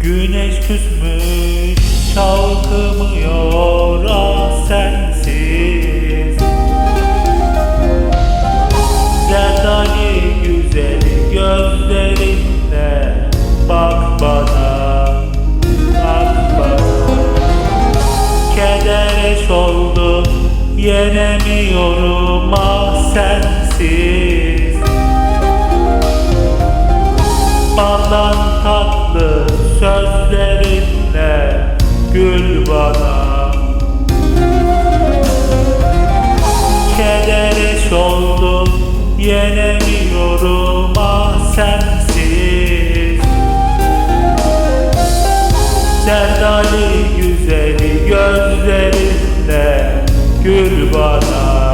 Güneş küsmüş çalkımıyor ah sensiz. Zerdali güzeli gözlerinde bak bana Bak bana. Keder eş yenemiyorum ah sensiz. Sözlerinle Gül bana. Kedere oldum Yenemiyorum ah sensiz. Sevdali güzeli gözlerinle Gül bana,